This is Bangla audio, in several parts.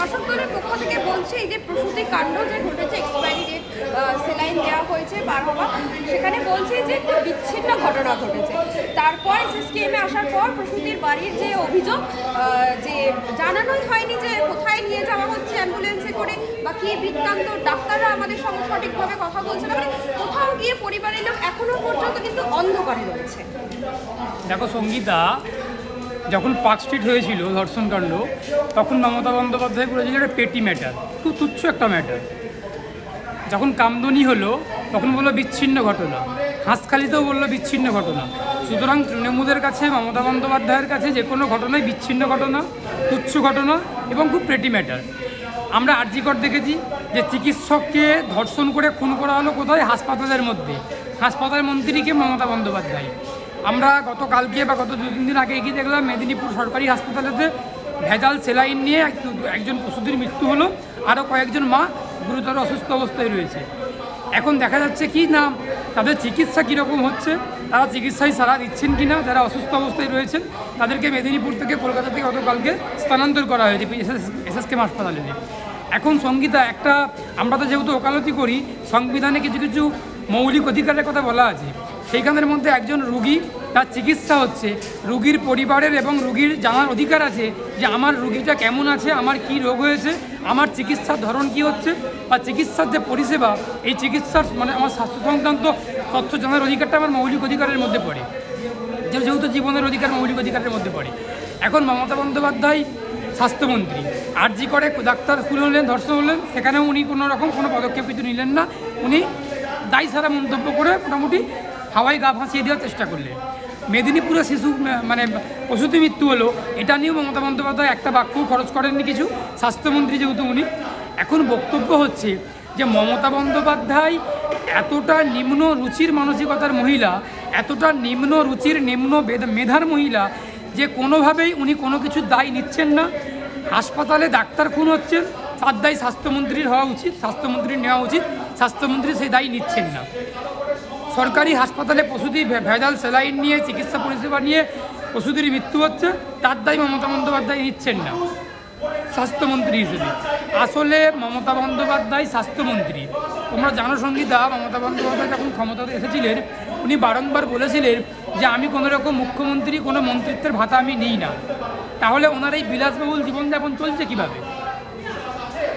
শাসক দলের পক্ষ থেকে বলছে, এই যে প্রসূতি কাণ্ড যে ঘটেছে এক্সপায়ারি ডেট সেলাইন দেওয়া হয়েছে বার সেখানে বলছে যে বিচ্ছিন্ন ঘটনা ঘটেছে। তারপর সিস্টেমে আসার পর প্রসূতির বাড়ির যে অভিযোগ যে জানানোই হয়নি যে কোথায় নিয়ে যাওয়া হচ্ছে অ্যাম্বুলেন্সে করে বা কি বৃত্তান্ত ডাক্তাররা আমাদের সঙ্গে সঠিকভাবে কথা বলছে না মানে কোথাও গিয়ে পরিবারের লোক এখনও পর্যন্ত কিন্তু অন্ধকারে রয়েছে। দেখো সঙ্গীতা যখন পার্ক স্ট্রিট হয়েছিল ধর্ষণকাণ্ড তখন মমতা বন্দ্যোপাধ্যায় বলেছিল এটা পেটি ম্যাটার, খুব তুচ্ছ একটা ম্যাটার। যখন কামদনি হলো, তখন বলল বিচ্ছিন্ন ঘটনা। হাঁসখালিতেও বলল বিচ্ছিন্ন ঘটনা। সুতরাং তৃণমূলের কাছে, মমতা বন্দ্যোপাধ্যায়ের কাছে যে কোনো ঘটনাই বিচ্ছিন্ন ঘটনা, তুচ্ছ ঘটনা এবং খুব পেটি ম্যাটার। আমরা আর্জিকর দেখেছি যে চিকিৎসককে ধর্ষণ করে খুন করা হলো কোথায়? হাসপাতালের মধ্যে। হাসপাতাল মন্ত্রীকে মমতা বন্দ্যোপাধ্যায়। আমরা গতকালকে বা গত দু তিন দিন আগে এগিয়ে দেখলাম মেদিনীপুর সরকারি হাসপাতালেতে ভেজাল সেলাইন নিয়ে এক- একজন পশুদের মৃত্যু হলো, আরও কয়েকজন মা গুরুতর অসুস্থ অবস্থায় রয়েছে। এখন দেখা যাচ্ছে কি না, তাদের চিকিৎসা কীরকম হচ্ছে, তারা চিকিৎসায় সারা দিচ্ছেন কি না, যারা অসুস্থ অবস্থায় রয়েছেন, তাদেরকে মেদিনীপুর থেকে কলকাতা থেকে গতকালকে স্থানান্তর করা হয়েছে এসএসকে হাসপাতালে। এখন সঙ্গীতা, একটা, আমরা তো যেহেতু ওকালতি করি, সংবিধানে কিছু কিছু মৌলিক অধিকারের কথা বলা আছে। সেইখানের মধ্যে একজন রুগী, তার চিকিৎসা হচ্ছে। রুগীর পরিবারের এবং রুগীর জানার অধিকার আছে যে আমার রুগীটা কেমন আছে, আমার কি রোগ হয়েছে, আমার চিকিৎসার ধরন কি হচ্ছে বা চিকিৎসার যে পরিষেবা, এই চিকিৎসার মানে আমার স্বাস্থ্য সংক্রান্ত তথ্য জানার অধিকারটা আমার মৌলিক অধিকারের মধ্যে পড়ে। যেহেতু জীবনের অধিকার মৌলিক অধিকারের মধ্যে পড়ে। এখন মমতা বন্দ্যোপাধ্যায় স্বাস্থ্যমন্ত্রী। আর জি করে ডাক্তার খুন হলেন, ধর্ষণ হলেন, সেখানেও উনি কোনো রকম কোনো পদক্ষেপ কিছু নিলেন না। উনি দায়ী সারা মন্তব্য করে মোটামুটি হাওয়াই গা ভাসিয়ে দেওয়ার চেষ্টা করলেন মেদিনীপুরে শিশু মানে প্রসূতি মৃত্যু হলো, এটা নিয়েও মমতা বন্দ্যোপাধ্যায় একটা বাক্যও খরচ করেননি কিছু। স্বাস্থ্যমন্ত্রী যেহেতু উনি। এখন বক্তব্য হচ্ছে যে, মমতা বন্দ্যোপাধ্যায় এতটা নিম্ন রুচির মানসিকতার মহিলা, এতটা নিম্ন রুচির নিম্ন মেধার মহিলা, যে কোনোভাবেই উনি কোনো কিছু দায় নিচ্ছেন না। হাসপাতালে ডাক্তার খুন হচ্ছেন, তার দায় স্বাস্থ্যমন্ত্রীর হওয়া উচিত স্বাস্থ্যমন্ত্রীর নেওয়া উচিত, স্বাস্থ্যমন্ত্রী সেই দায় নিচ্ছেন না। সরকারি হাসপাতালে প্রসূতি ভেজাল স্যালাইন নিয়ে, চিকিৎসা পরিষেবা নিয়ে প্রসূতির মৃত্যু হচ্ছে, তার দায় মমতা বন্দ্যোপাধ্যায় নিচ্ছেন না, স্বাস্থ্যমন্ত্রী হিসেবে। আসলে মমতা বন্দ্যোপাধ্যায় স্বাস্থ্যমন্ত্রী। তোমরা জানো সঙ্গীতা, মমতা বন্দ্যোপাধ্যায় যখন ক্ষমতাতে এসেছিলেন, উনি বারংবার বলেছিলেন যে আমি কোনো রকম মুখ্যমন্ত্রী, কোনো মন্ত্রিত্বের ভাতা আমি নিই না। তাহলে ওনার এই বিলাসবহুল জীবনযাপন চলছে কীভাবে?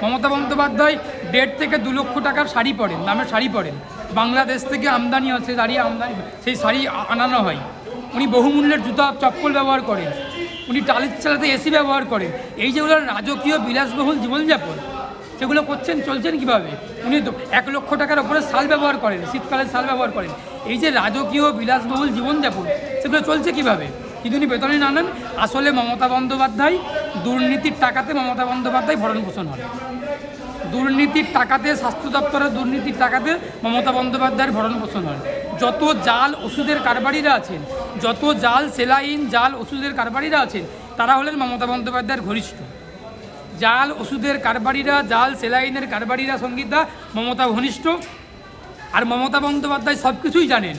মমতা বন্দ্যোপাধ্যায় দেড় থেকে দু লক্ষ টাকার শাড়ি পরেন, দামের শাড়ি পরেন। বাংলাদেশ থেকে আমদানি হয়, সেই শাড়ি আমদানি সেই শাড়ি আনানো হয়। উনি বহুমূল্যের জুতা, চপ্পল ব্যবহার করেন। উনি টালির চালাতে এসি ব্যবহার করেন। এই যেগুলো রাজকীয় বিলাসবহুল জীবনযাপন, সেগুলো করছেন, চলছেন কীভাবে? উনি এক লক্ষ টাকার ওপরে শাল ব্যবহার করেন শীতকালে শাল ব্যবহার করেন। এই যে রাজকীয় বিলাসবহুল জীবনযাপন, সেগুলো চলছে কীভাবে? কিন্তু উনি বেতনে না নেন, আসলে মমতা বন্দ্যোপাধ্যায় দুর্নীতির টাকাতে মমতা বন্দ্যোপাধ্যায় ভরণ পোষণ হন দুর্নীতির টাকাতে, স্বাস্থ্য দপ্তরের দুর্নীতির টাকাতে মমতা বন্দ্যোপাধ্যায়ের ভরণ পোষণ হন যত জাল ওষুধের কারবারিরা আছেন, যত জাল সেলাইন, জাল ওষুধের কারবারিরা আছেন, তারা হলেন মমতা বন্দ্যোপাধ্যায়ের ঘনিষ্ঠ। জাল ওষুধের কারবারিরা, জাল সেলাইনের কারবারিরা, সঙ্গীতা, মমতা ঘনিষ্ঠ। আর মমতা বন্দ্যোপাধ্যায় সব কিছুই জানেন।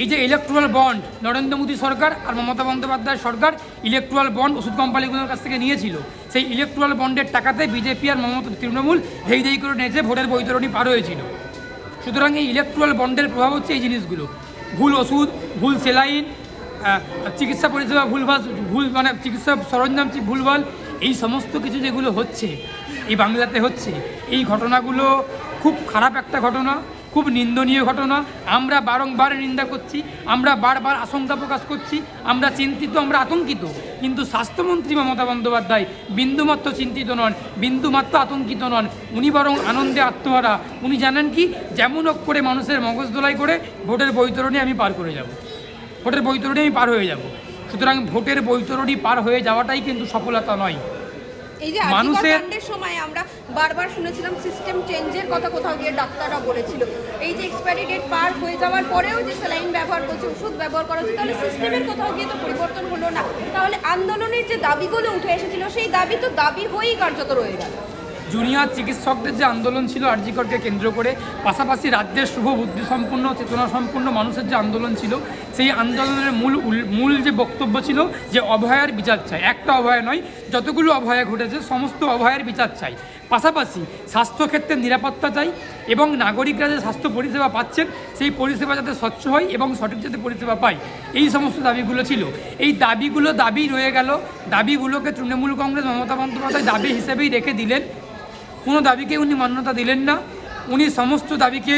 এই যে ইলেকট্রাল বন্ড নরেন্দ্র মোদী সরকার আর মমতা বন্দ্যোপাধ্যায় সরকার ইলেকট্রাল বন্ড ওষুধ কোম্পানিগুলোর কাছ থেকে নিয়েছিল। সেই ইলেকট্রাল বন্ডের টাকাতে বিজেপি আর মমতা তৃণমূল ধেই ধেই করে নেচে ভোটের বৈতরণী পার হয়েছিল। সুতরাং এই ইলেকট্রাল বন্ডের প্রভাব হচ্ছে এই জিনিসগুলো। ভুল ওষুধ, ভুল সেলাইন চিকিৎসা পরিষেবা ভুলভাল, ভুল মানে চিকিৎসা সরঞ্জাম ভুলভাল, এই সমস্ত কিছু যেগুলো হচ্ছে, এই বাংলাতে হচ্ছে, এই ঘটনাগুলো খুব খারাপ একটা ঘটনা। খুব নিন্দনীয় ঘটনা। আমরা বারংবার নিন্দা করছি, আমরা বারবার আশঙ্কা প্রকাশ করছি, আমরা চিন্তিত, আমরা আতঙ্কিত। কিন্তু স্বাস্থ্যমন্ত্রী মমতা বন্দ্যোপাধ্যায় বিন্দুমাত্র চিন্তিত নন, বিন্দুমাত্র আতঙ্কিত নন। উনি বরং আনন্দে আত্মহারা। উনি জানেন কি? যেমন হোক করে মানুষের মগজ দোলাই করে ভোটের বৈতরণী আমি পার করে যাব। ভোটের বৈতরণী আমি পার হয়ে যাব। সুতরাং ভোটের বৈতরণী পার হয়ে যাওয়াটাই কিন্তু সফলতা নয়। এই যে মানুষের- সময় আমরা বারবার শুনেছিলাম সিস্টেম চেঞ্জের কথা কোথাও গিয়ে ডাক্তাররা বলেছিল। এই যে এক্সপায়ারি ডেট পার হয়ে যাওয়ার পরেও যে স্যালাইন ব্যবহার করছে ওষুধ ব্যবহার করা হচ্ছে তাহলে সিস্টেমের কোথাও গিয়ে তো পরিবর্তন হলো না। তাহলে আন্দোলনের যে দাবিগুলো উঠে এসেছিল সেই দাবি তো দাবি হয়েই কার্যত রয়ে গেল। জুনিয়র চিকিৎসকদের যে আন্দোলন ছিল আরজিকরকে কেন্দ্র করে, পাশাপাশি রাজ্যের শুভ বুদ্ধি সম্পন্ন চেতনা সম্পন্ন মানুষের যে আন্দোলন ছিল, সেই আন্দোলনের মূল মূল যে বক্তব্য ছিল যে অভয়ার বিচার চাই। একটা অভয়া নয়, যতগুলো অভয়া ঘটেছে, সমস্ত অভয়ের বিচার চাই। পাশাপাশি স্বাস্থ্যক্ষেত্রে নিরাপত্তা চাই এবং নাগরিকরা যে স্বাস্থ্য পরিষেবা পাচ্ছেন, সেই পরিষেবা যাতে স্বচ্ছ হয় এবং সঠিক যাতে পরিষেবা পায়। এই সমস্ত দাবিগুলো ছিল। এই দাবিগুলো দাবি রয়ে গেল। দাবিগুলোকে তৃণমূল কংগ্রেস মমতা বন্দ্যোপাধ্যায় দাবি হিসেবেই রেখে দিলেন। কোনো দাবিকে উনি মান্যতা দিলেন না। উনি সমস্ত দাবিকে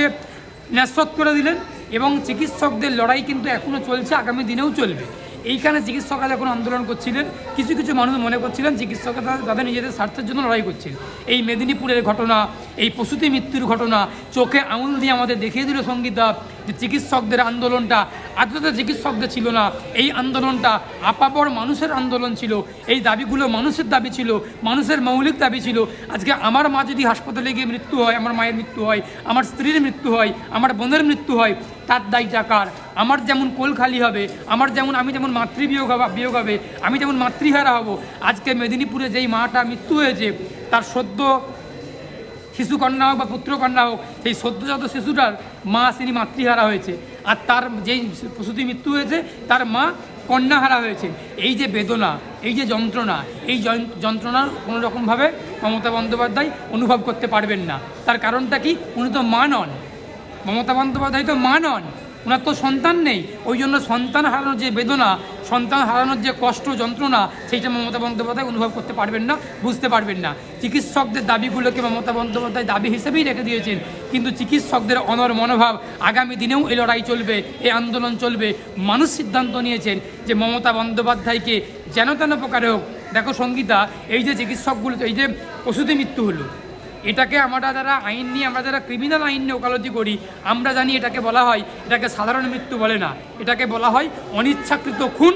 ন্যাসত করে দিলেন এবং চিকিৎসকদের লড়াই কিন্তু এখনও চলছে, আগামী দিনেও চলবে। এইখানে চিকিৎসকরা যখন আন্দোলন করছিলেন। কিছু কিছু মানুষ মনে করছিলেন চিকিৎসকরা তাদের- নিজেদের স্বার্থের জন্য লড়াই করছেন এই মেদিনীপুরের ঘটনা, এই প্রসূতি মৃত্যুর ঘটনা চোখে আঙুল দিয়ে আমাদের দেখিয়ে দিল সঙ্গীতা যে চিকিৎসকদের আন্দোলনটা আদতে চিকিৎসকদের ছিল না। এই আন্দোলনটা আপাপর মানুষের আন্দোলন ছিল। এই দাবিগুলো মানুষের দাবি ছিল, মানুষের মৌলিক দাবি ছিল। আজকে আমার মা যদি হাসপাতালে গিয়ে মৃত্যু হয়, আমার মায়ের মৃত্যু হয়, আমার স্ত্রীর মৃত্যু হয়, আমার বোনের মৃত্যু হয় তার দায়টা কার। আমার যেমন কোল খালি হবে, আমার যেমন, আমি যেমন মাতৃবিয়োগ হবা, বিয়োগ হবে, আমি যেমন মাতৃহারা হব, আজকে মেদিনীপুরে যেই মাটা মৃত্যু হয়েছে, তার সদ্য শিশুকন্যা হোক বা পুত্রকন্যা হোক, সেই সদ্যজাত শিশুটার মা তিনি মাতৃহারা হয়েছে। আর তার যেই প্রসূতি মৃত্যু হয়েছে, তার মা কন্যাহারা হয়েছে। এই যে বেদনা, এই যে যন্ত্রণা, এই যন্ত্রণার কোনো রকমভাবে মমতা বন্দ্যোপাধ্যায় অনুভব করতে পারবেন না। তার কারণটা কি? উনি তো মা নন। মমতা বন্দ্যোপাধ্যায় তো মা নন, ওনার তো সন্তান নেই। ওই জন্য সন্তান হারানোর যে বেদনা, সন্তান হারানোর যে কষ্ট, যন্ত্রণা, সেইটা মমতা বন্দ্যোপাধ্যায় অনুভব করতে পারবেন না, বুঝতে পারবেন না। চিকিৎসকদের দাবিগুলোকে মমতা বন্দ্যোপাধ্যায় দাবি হিসেবেই রেখে দিয়েছেন। কিন্তু চিকিৎসকদের অনর মনোভাব আগামী দিনেও এই লড়াই চলবে এই আন্দোলন চলবে। মানুষ সিদ্ধান্ত নিয়েছেন যে মমতা বন্দ্যোপাধ্যায়কে যেন তেন প্রকারে হোক। দেখো সঙ্গীতা, এই যে চিকিৎসকগুলো, এই যে প্রসূতি মৃত্যু হলো এটাকে আমরা যারা আইন নিয়ে, আমরা যারা ক্রিমিনাল আইন নিয়ে ওকালতি করি, আমরা জানি এটাকে বলা হয়, এটাকে সাধারণ মৃত্যু বলে না। এটাকে বলা হয় অনিচ্ছাকৃত খুন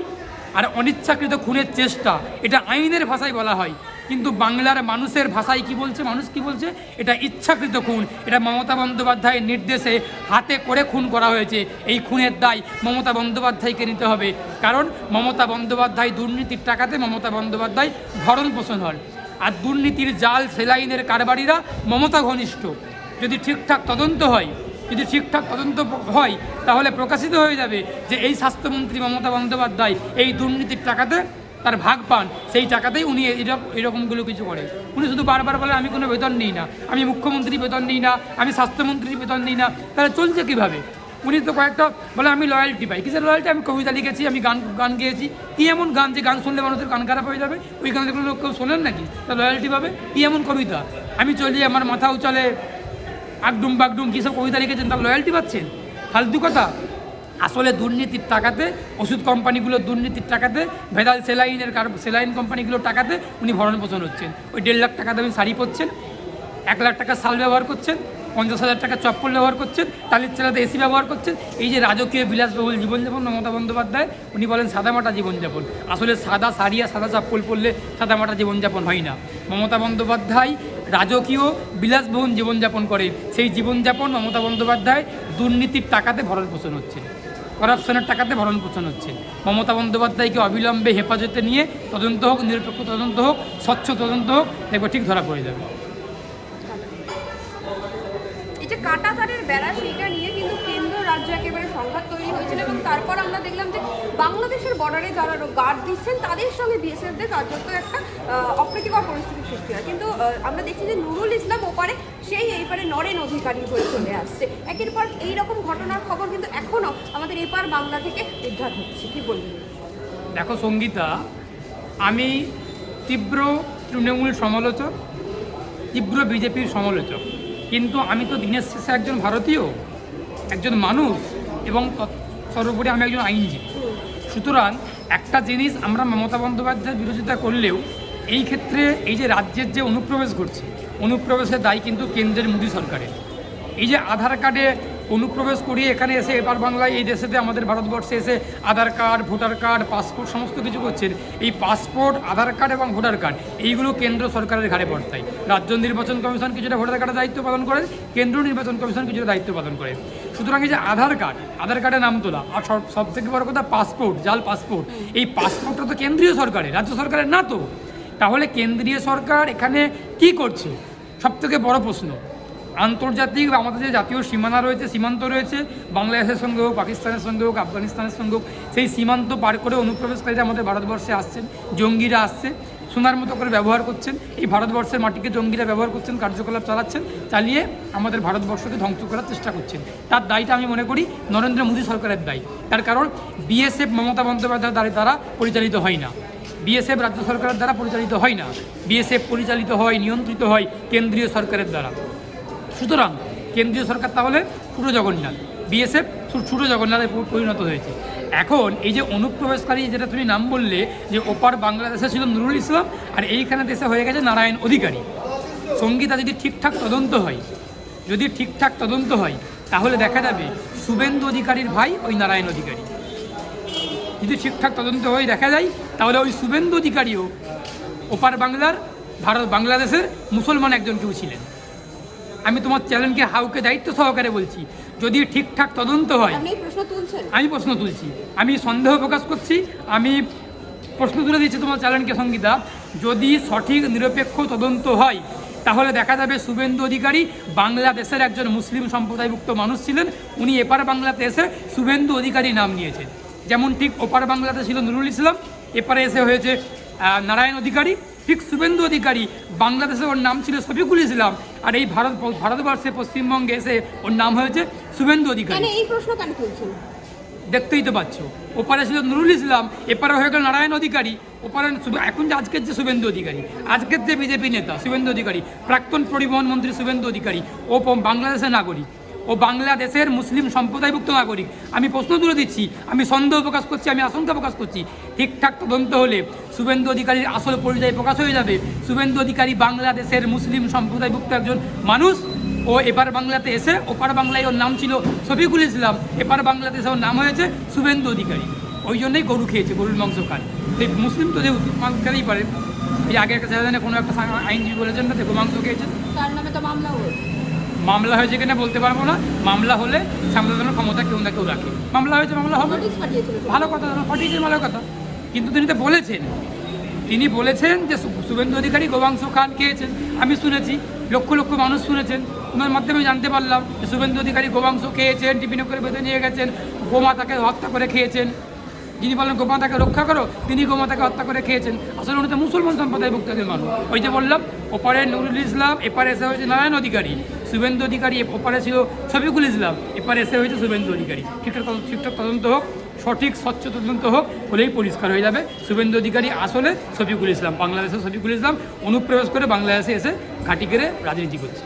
আর অনিচ্ছাকৃত খুনের চেষ্টা। এটা আইনের ভাষায় বলা হয়। কিন্তু বাংলার মানুষের ভাষায় কি বলছে? মানুষ কি বলছে? এটা ইচ্ছাকৃত খুন। এটা মমতা বন্দ্যোপাধ্যায়ের নির্দেশে হাতে করে খুন করা হয়েছে। এই খুনের দায় মমতা বন্দ্যোপাধ্যায়কে নিতে হবে। কারণ মমতা বন্দ্যোপাধ্যায় দুর্নীতির টাকাতে মমতা বন্দ্যোপাধ্যায় ভরণ পোষণ হন। আর দুর্নীতির জাল সেলাইনের কারবারিরা মমতা ঘনিষ্ঠ। যদি ঠিকঠাক তদন্ত হয়, যদি ঠিকঠাক তদন্ত হয়, তাহলে প্রকাশিত হয়ে যাবে যে এই স্বাস্থ্যমন্ত্রী মমতা বন্দ্যোপাধ্যায় এই দুর্নীতির টাকাতে তার ভাগ পান। সেই টাকাতেই উনি এরকম, এরকমগুলো কিছু করে উনি শুধু বারবার বলে আমি কোনো বেতন নিই না। আমি মুখ্যমন্ত্রী বেতন নিই না। আমি স্বাস্থ্যমন্ত্রীর বেতন নিই না। তাহলে চলছে কীভাবে? উনি তো কয়েকটা বলে, আমি লয়্যালটি পাই। কিসের লয়্যালটি আমি কবিতা লিখেছি, আমি গান গান গেয়েছি। কি এমন গান যে গান শুনলে মানুষের গান খারাপ হয়ে যাবে? ওই গানগুলো লোক কেউ শোনেন নাকি? তা লয়্যালটি পাবে? কি এমন কবিতা? আমি চলি, আমার মাথা উচালে, আগডুম বাগডুম, কী সব কবিতা লিখেছেন? তার লয়্যালটি পাচ্ছেন? ফালতু কথা। আসলে দুর্নীতির টাকাতে, ওষুধ কোম্পানিগুলোর দুর্নীতির টাকাতে, ভেদাল সেলাইনের কার, সেলাইন কোম্পানিগুলোর টাকাতে উনি ভরণ পোষণ হচ্ছেন। ওই দেড় লাখ টাকা দামি শাড়ি পরছেন, এক লাখ টাকা সাল ব্যবহার করছেন পঞ্চাশ হাজার টাকা চপ্পল ব্যবহার করছেন টালির চালাতে এসি ব্যবহার করছেন। এই যে রাজকীয় বিলাসবহুল জীবনযাপন মমতা বন্দ্যোপাধ্যায়, উনি বলেন সাদামাটা জীবনযাপন। আসলে সাদা শাড়ি আর সাদা চপ্পল পরলে সাদামাটা জীবনযাপন হয় না। মমতা বন্দ্যোপাধ্যায় রাজকীয় বিলাসবহুল জীবনযাপন করে সেই জীবনযাপন মমতা বন্দ্যোপাধ্যায় দুর্নীতির টাকাতে ভরণ পোষণ হচ্ছে। করাপশনের টাকাতে ভরণ পোষণ হচ্ছে। মমতা বন্দ্যোপাধ্যায়কে অবিলম্বে হেফাজতে নিয়ে তদন্ত হোক, নিরপেক্ষ তদন্ত হোক, স্বচ্ছ তদন্ত হোক, দেখবে ঠিক ধরা পড়ে যাবে এই যে কাটাতারের বেড়া, সেইটা নিয়ে কিন্তু কেন্দ্র রাজ্য একেবারে সংঘাত তৈরি হয়েছিল এবং তারপর আমরা দেখলাম যে বাংলাদেশের বর্ডারে যারা গার্ড দিচ্ছেন, তাদের সঙ্গে বিএসএফদের কার্যত একটা অপ্রীতিকর পরিস্থিতি সৃষ্টি হয়। কিন্তু আমরা দেখছি যে নুরুল ইসলাম ওপারে সেই এইপারে নরেন অধিকারী হয়ে চলে আসছে। একের পর এইরকম ঘটনার খবর কিন্তু এখনও আমাদের এপার বাংলা থেকে উদ্ধার হচ্ছে। কি বলবেন? দেখো, সঙ্গীতা, আমি তীব্র তৃণমূল সমালোচক, তীব্র বিজেপির সমালোচক। কিন্তু আমি তো দিনের শেষে একজন ভারতীয়, একজন মানুষ এবং সর্বোপরি আমি একজন আইনজীবী। সুতরাং একটা জিনিস আমরা মমতা বন্দ্যোপাধ্যায়ের বিরোধিতা করলেও এই ক্ষেত্রে এই যে রাজ্যের যে অনুপ্রবেশ ঘটছে, অনুপ্রবেশের দায় কিন্তু কেন্দ্রের মোদী সরকারের। এই যে আধার কার্ডে অনুপ্রবেশ করিয়ে এখানে এসে এপার বাংলায় এই দেশেতে আমাদের ভারতবর্ষে এসে Aadhaar card, voter card, passport, সমস্ত কিছু করছেন এই পাসপোর্ট, আধার কার্ড এবং ভোটার কার্ড, এইগুলো কেন্দ্র সরকারের ঘাড়ে পড়তায় রাজ্য নির্বাচন কমিশন কিছুটা ভোটার কার্ডের দায়িত্ব পালন করে, কেন্দ্র নির্বাচন কমিশন কিছুটা দায়িত্ব পালন করে। সুতরাং এই যে আধার কার্ড, আধার কার্ডে নাম তোলা, আর সব থেকে বড় কথা পাসপোর্ট, জাল পাসপোর্ট। এই পাসপোর্টটা তো কেন্দ্রীয় সরকারের, রাজ্য সরকারের না তো? তাহলে কেন্দ্রীয় সরকার এখানে কি করছে? সব থেকে বড় প্রশ্ন। আন্তর্জাতিক বা আমাদের যে জাতীয় সীমানা রয়েছে, সীমান্ত রয়েছে, বাংলাদেশের সঙ্গে হোক, পাকিস্তানের সঙ্গে হোক, আফগানিস্তানের সঙ্গে হোক, সেই সীমান্ত পার করে অনুপ্রবেশকারীরা আমাদের ভারতবর্ষে আসছেন, জঙ্গিরা আসছে, সোনার মতো করে ব্যবহার করছেন, এই ভারতবর্ষের মাটিকে জঙ্গিরা ব্যবহার করছেন, কার্যকলাপ চালাচ্ছেন, চালিয়ে আমাদের ভারতবর্ষকে ধ্বংস করার চেষ্টা করছেন। তার দায়টা আমি মনে করি নরেন্দ্র মোদী সরকারের দায়ী। তার কারণ বিএসএফ, মমতা বন্দ্যোপাধ্যায়ের দ্বারা দ্বারা পরিচালিত হয় না। বিএসএফ রাজ্য সরকারের দ্বারা পরিচালিত হয় না। বিএসএফ পরিচালিত হয়, নিয়ন্ত্রিত হয় কেন্দ্রীয় সরকারের দ্বারা। সুতরাং কেন্দ্রীয় সরকার তাহলে পুরো জগন্নাথ, বিএসএফ ছোটো জগন্নাথে পরিণত হয়েছে। এখন এই যে অনুপ্রবেশকারী যেটা তুমি নাম বললে, যে ওপার বাংলাদেশে ছিল নুরুল ইসলাম, আর এইখানে দেশে হয়ে গেছে নারায়ণ অধিকারী। সঙ্গীতা যদি ঠিকঠাক তদন্ত হয়, যদি ঠিকঠাক তদন্ত হয়, তাহলে দেখা যাবে শুভেন্দু অধিকারীর ভাই ওই নারায়ণ অধিকারী। যদি ঠিকঠাক তদন্ত হয়ে দেখা যায়, তাহলে ওই শুভেন্দু অধিকারীও ওপার বাংলার, ভারত বাংলাদেশের মুসলমান একজন কেউ ছিলেন। আমি তোমার চ্যানেলকে হাউকে দায়িত্ব সহকারে বলছি। যদি ঠিকঠাক তদন্ত হয় আমি প্রশ্ন তুলছি। আমি সন্দেহ প্রকাশ করছি। আমি প্রশ্ন তুলে দিচ্ছি তোমার চ্যানেলকে সঙ্গীতা যদি সঠিক নিরপেক্ষ তদন্ত হয় তাহলে দেখা যাবে শুভেন্দু অধিকারী বাংলাদেশের একজন মুসলিম সম্প্রদায়ভুক্ত মানুষ ছিলেন। উনি এপার বাংলাতে এসে শুভেন্দু অধিকারী নাম নিয়েছেন। যেমন ঠিক ওপার বাংলাতে ছিল নুরুল ইসলাম এপারে এসে হয়েছে নারায়ণ অধিকারী। ঠিক শুভেন্দু অধিকারী বাংলাদেশে ওর নাম ছিল শফিকুল ইসলাম আর এই ভারত ভারতবর্ষে পশ্চিমবঙ্গে এসে ওর নাম হয়েছে শুভেন্দু অধিকারী। এই প্রশ্ন কেন দেখতেই তো পাচ্ছ। ওপারে ছিল নুরুল ইসলাম এপারে হয়ে গেল নারায়ণ অধিকারী ওপারে এখন যে আজকের যে শুভেন্দু অধিকারী আজকের যে বিজেপি নেতা শুভেন্দু অধিকারী প্রাক্তন পরিবহন মন্ত্রী শুভেন্দু অধিকারী ও বাংলাদেশের নাগরিক। ও বাংলাদেশের মুসলিম সম্প্রদায়ভুক্ত নাগরিক। আমি প্রশ্ন তুলে দিচ্ছি, আমি সন্দেহ প্রকাশ করছি, আমি আশঙ্কা প্রকাশ করছি। ঠিকঠাক তদন্ত হলে শুভেন্দু অধিকারীর আসল পরিচয় প্রকাশ হয়ে যাবে। শুভেন্দু অধিকারী বাংলাদেশের মুসলিম সম্প্রদায়ভুক্ত একজন মানুষ। ও এপার বাংলাতে এসে, ওপার বাংলায় ওর নাম ছিল শফিকুল ইসলাম। এপার বাংলাদেশে ওর নাম হয়েছে শুভেন্দু অধিকারী। ওই জন্যই গরু খেয়েছে, গরুর মাংস খায়। সেই মুসলিম তো যে মাংস খেতেই পারে, এই আগের একটা কোনো একটা আইনজীবী বলেছেন না দেখো মাংস খেয়েছে? তার নামে তো মামলা হয়েছে। মামলা হয়েছে কিনা বলতে পারব না। মামলা হলে সামলানোর ক্ষমতা কেউ না কেউ রাখে। মামলা হয়েছে মামলা হবে। ভালো কথা সঠিক ভালো কথা। কিন্তু তিনি তো বলেছেন। তিনি বলেছেন যে শুভেন্দু অধিকারী গোমাংস খান খেয়েছেন। আমি শুনেছি লক্ষ লক্ষ মানুষ শুনেছেন। ওনার মাধ্যমে জানতে পারলাম যে শুভেন্দু অধিকারী গোমাংস খেয়েছেন টিফিনে করে বেঁধে নিয়ে গেছেন গোমাতাকে হত্যা করে খেয়েছেন। যিনি বলেন গোমাতাকে রক্ষা করো তিনি গোমাতাকে হত্যা করে খেয়েছেন। আসলে উনি তো মুসলমান সম্প্রদায়ভুক্ত একজন মানুষ। ওই যে বললাম ওপারে নুরুল ইসলাম এপারে এসে হয়েছে নারায়ণ অধিকারী। শুভেন্দু অধিকারী ওপারে ছিল শফিকুল ইসলাম এপারে এসে হয়েছে শুভেন্দু অধিকারী। ঠিকঠাক ঠিকঠাক তদন্ত হোক, সঠিক স্বচ্ছ তদন্ত হোক, হলেই পরিষ্কার হয়ে যাবে। শুভেন্দু অধিকারী আসলে শফিকুল ইসলাম বাংলাদেশের শফিকুল ইসলাম অনুপ্রবেশ করে বাংলাদেশে এসে ঘাঁটি কেড়ে রাজনীতি করছে।